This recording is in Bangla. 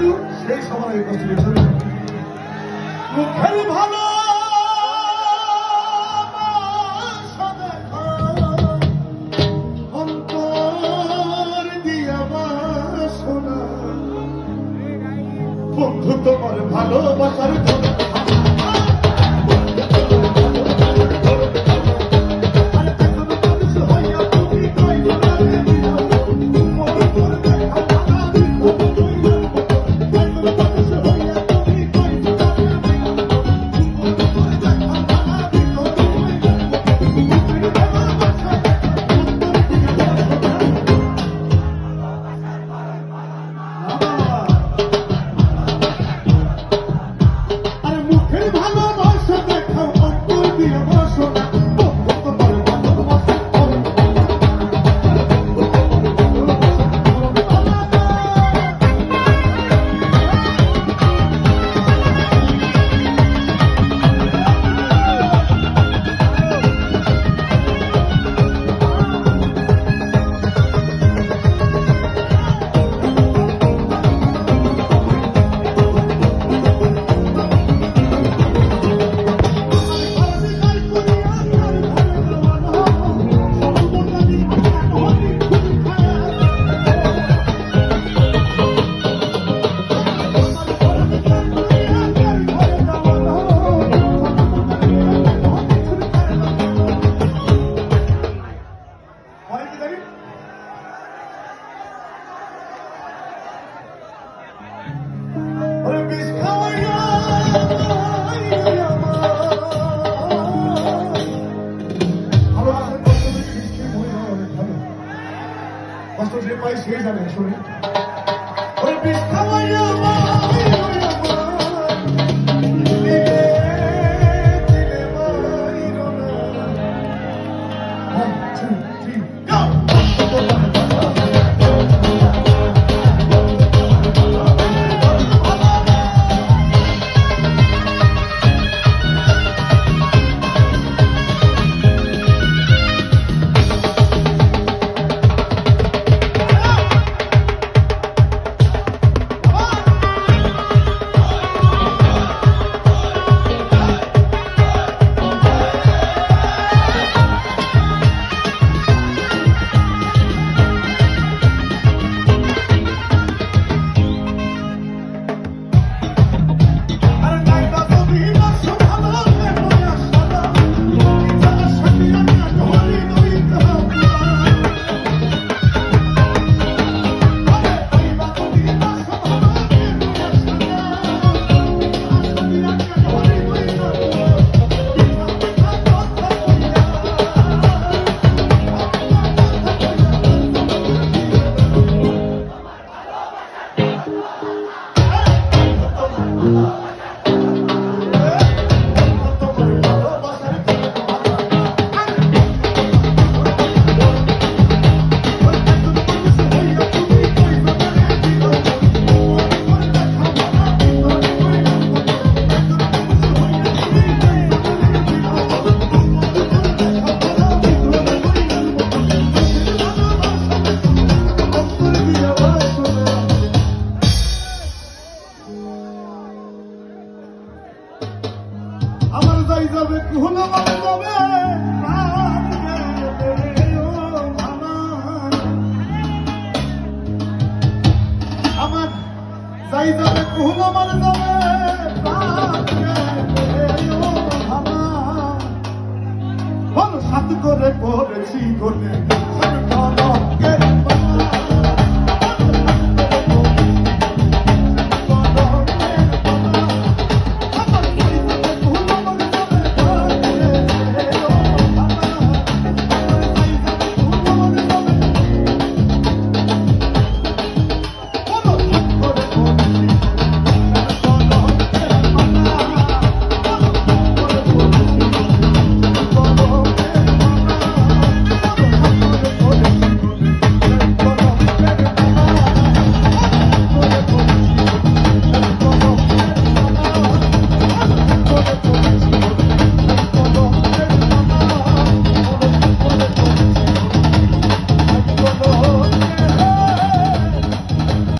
কিন্তু সেই সভার আগে কষ্ট মুখের ভালো ভালোবাসার ধরা Mas tu te faz reza, né, Júlio? Oi, bicho! Oh. motherfucker.